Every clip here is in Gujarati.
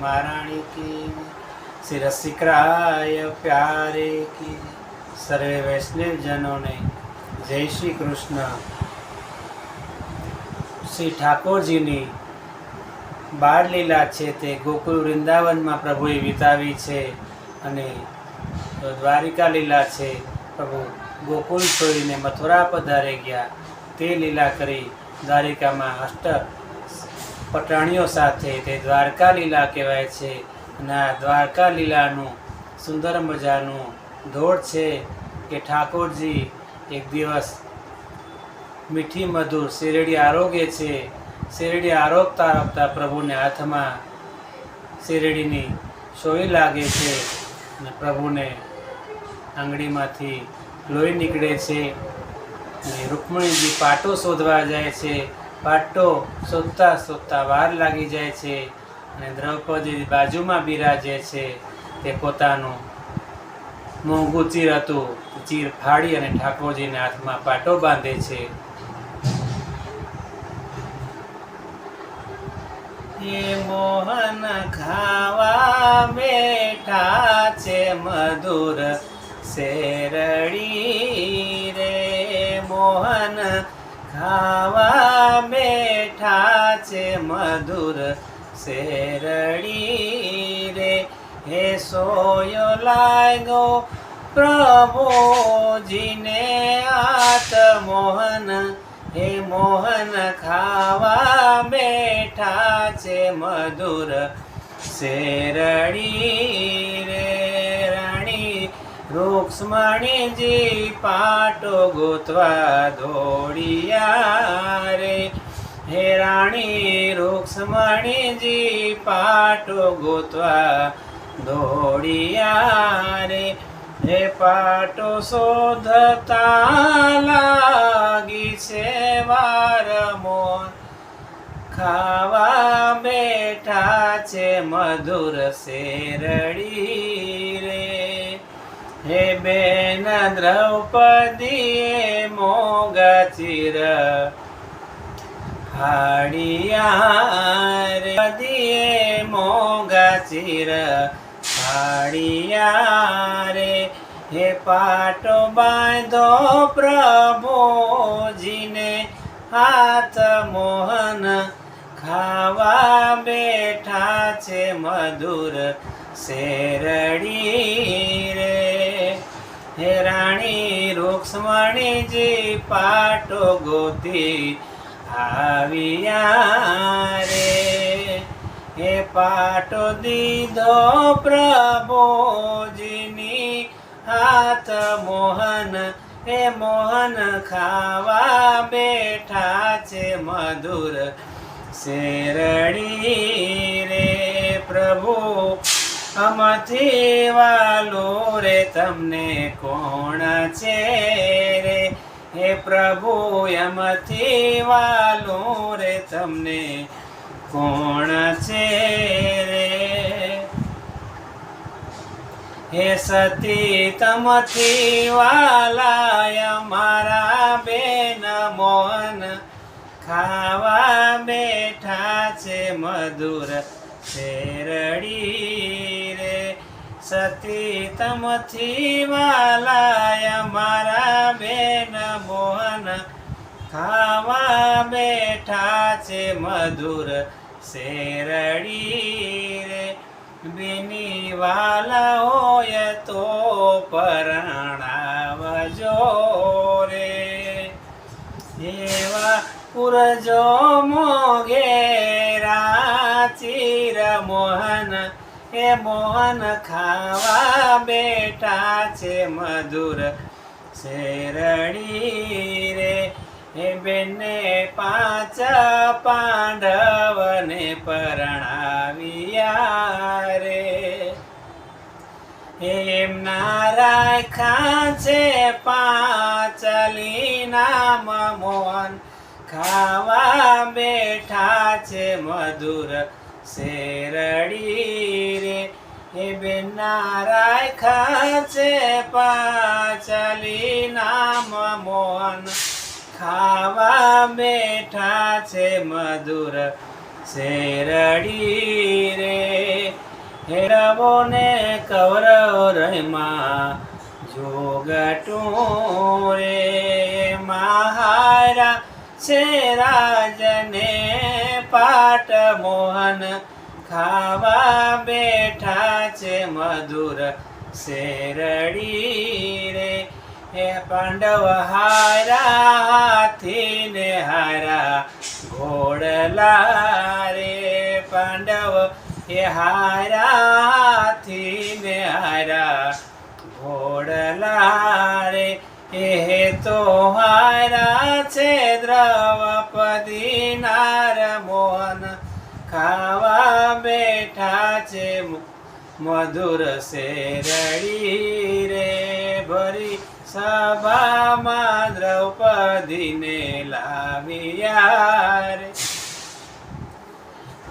મહારાણી કી શ્રી રસિકરાય પ્યારે કી સર્વે વૈષ્ણવજનોને જય શ્રી કૃષ્ણ. શ્રી ઠાકોરજીની બાળ લીલા છે તે ગોકુળ વૃંદાવનમાં પ્રભુએ વિતાવી છે અને દ્વારિકા લીલા છે પ્રભુ ગોકુલ છોડીને મથુરા પધારે ગયા. તે લીલા કરી દ્વારિકામાં અષ્ટ પટાણીઓ સાથે તે દ્વારકા લીલા કહેવાય છે અને આ દ્વારકા લીલાનું સુંદર મજાનું દોડ છે કે ઠાકોરજી એક દિવસ મીઠી મધુર શેરડી આરોગે છે. શેરડી આરોગતા આરોગતા પ્રભુને હાથમાં શેરડીની સોય લાગે છે અને પ્રભુને આંગળીમાંથી લોહી નીકળે છે. અને રૂકમણીજી પાટો શોધવા જાય છે. પાટો શોધતા શોધતા વાર લાગી જાય છે અને દ્રૌપદી બાજુમાં બિરાજે છે. તે પોતાનું મોંઘું ચીર હતું ચીર ફાડી અને ઠાકોરજીના હાથમાં પાટો બાંધે છે. એ મોહન ખાવા બેઠા છે મધુર શેરડી રે. મોહન ખાવા બેઠા છે મધુર શેરડી રે. હે સોયો લાગો પ્રભુજીને આત મોહન. હે મોહન ખાવા બેઠા છે મધુર શેરડી રૂક્ષ્મણીજી પાટો ગોતવા દોડિયા રે. હે રાણી, રૂક્ષ્મણીજી પાટો ગોતવા દોડિયા રે. હે પાટો શોધતા લાગી છે વારમો ખાવા બેઠા છે મધુર શેરડી. હે બેન દ્રૌપદી મોગ ચિર હાડિયા મોગા ચિર હાડિયા રે હે પાટો બાંધો પ્રભુજીને, હાથ મોહન ખાવા બેઠા છે મધુર શેરડી રે. હે રાણી રૂક્ષ્મણીજી પાટો ગોતી આવ્યા રે. હે પાટો દીધો પ્રભોજીની હાથ મોહન હે મોહન ખાવા બેઠા છે મધુર શેરડી રે પ્રભુ. અમથી વાલો રે, તમને કોણ છે રે? હે પ્રભુ, એમથી વાલો રે, તમને કોણ છે રે? હે સતી, તમથી વાલાય મારા બેન મોહન, ખાવા બેઠા છે મધુર શેરડી. સતી તમથી વાલાય મારા બેન મોહન. ખાવા બેઠા છે મધુર શેરડી રે. બેની વાલા હોય તો પરણાવજો રે. એવા પુરજો મોગેરા ચીર મોહન. એ મોહન ખાવા બેઠા છે મધુર શેરડી રે. હે બેને પાંચ પાંડવને પરણાવ્યા રે. એમના રાખ્યા છે પાંચલી નામ મોહન ખાવા બેઠા છે મધુર શેરડી હે બેના રાખ્યા છે પાંચલી નામ મોહન. ખાવા બેઠા છે મધુર શેરડી રે. હેરવો ને કવરવ રહીમાં જોગટું રે. મહારા છે રાજને પાટ મોહન. ખાવા બેઠા છે મધુર શેરડી રે. હે પાંડવ હારા હાથી ને હારા ઘોડલા રે. પાંડવ એ હારા હાથી ને હારા ઘોડલા રે. એ તો હારા છે દ્રવપદી નાર મોહન બેઠા છે મધુર શેરડી રે ભરી સભામાં દ્રૌપદીને લાવ્યા રે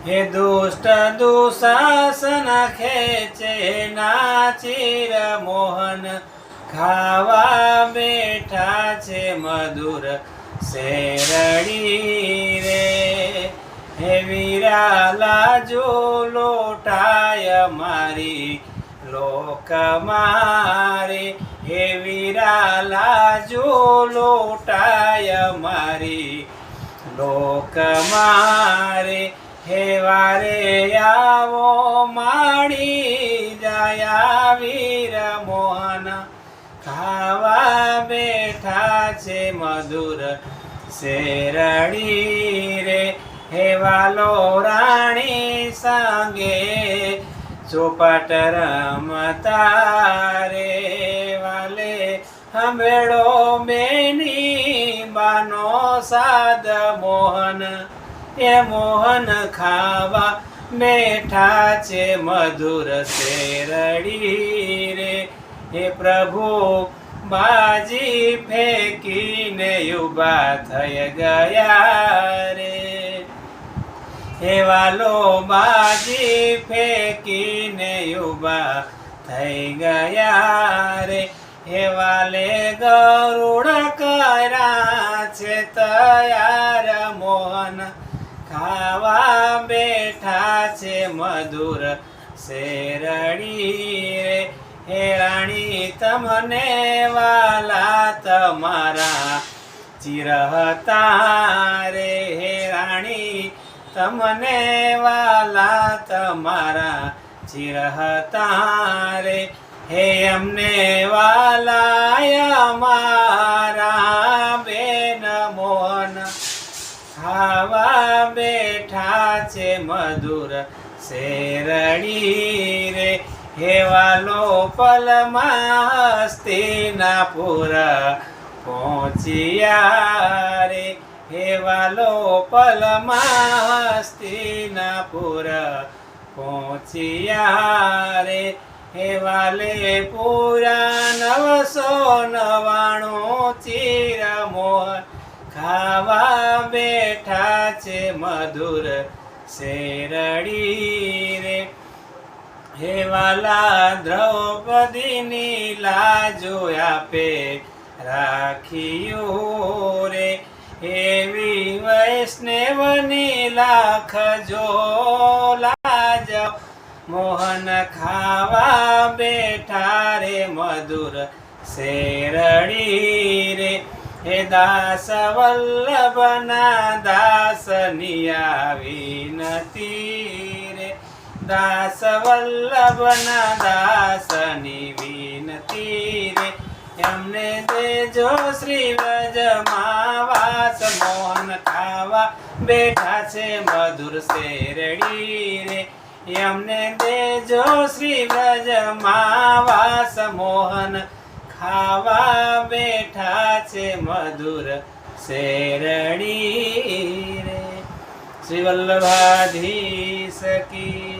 હે દુષ્ટ દુશાસન ખેચે નાચીર મોહન, ખાવા બેઠા છે મધુર શેરડી રે. હે વીરાલા જો લોટાય મારી, લોક મારે, હે વિરાલા જો લોટાય મારી. લોક મારે, હે વારે આવો માણી જયા વીર મોહન. ખાવા બેઠા છે મધુર શેરડી રે, હે વાલો રાણી સંગે. ચોપાટ રમતા રે વાલે હંભેળો મેની બાનો સાદ મોહન. એ મોહન ખાવા બેઠા છે મધુર શેરડી રે. હે પ્રભુ, બાજી ફેંકીને ઊભા થઈ ગયા રે. હે વાલો બાજી ફેંકીને ઊભા થઈ ગયા રે. હેવાલે ગરુડ કર્યા છે તૈયાર મોહન. ખાવા બેઠા છે મધુર શેરડી રે. હે રાણી તમને વાલા તમારા ચિરહતા રે. હે રાણી તમને વાલા તમારા ચિરહતા રે હે અમને વાલા મારા બેન મોહન ખાવા બેઠા છે મધુર શેરડી રે. હેવાલો ના પૂરા પહોંચ્યા રે. હેવાલો પલમાં હસ્તિનાપુર પહોંચ્યા રે. હેવાલે પૂરા નવસો નવાણું ચીર મોહન ખાવા બેઠા છે મધુર શેરડી રે. હેવાલા દ્રૌપદીની લાજો આપે રાખ્યું એવી વૈષ્ણવની લાખ જો લાજ મોહન ખાવા બેઠા રે મધુર શેરડી રે. હે દાસ વલ્લભના દાસ નિયાવી નતી રે. દાસ વલ્લભના દાસની વિનતી રે. એમને દેજો શ્રી વ્રજમાં વાસ મોહન ખાવા બેઠા છે મધુર શેરડી રે એમને દેજો શ્રી વ્રજમાં વાસ મોહન ખાવા બેઠા છે મધુર શેરડી રે શ્રી વલ્લભાધીશ કી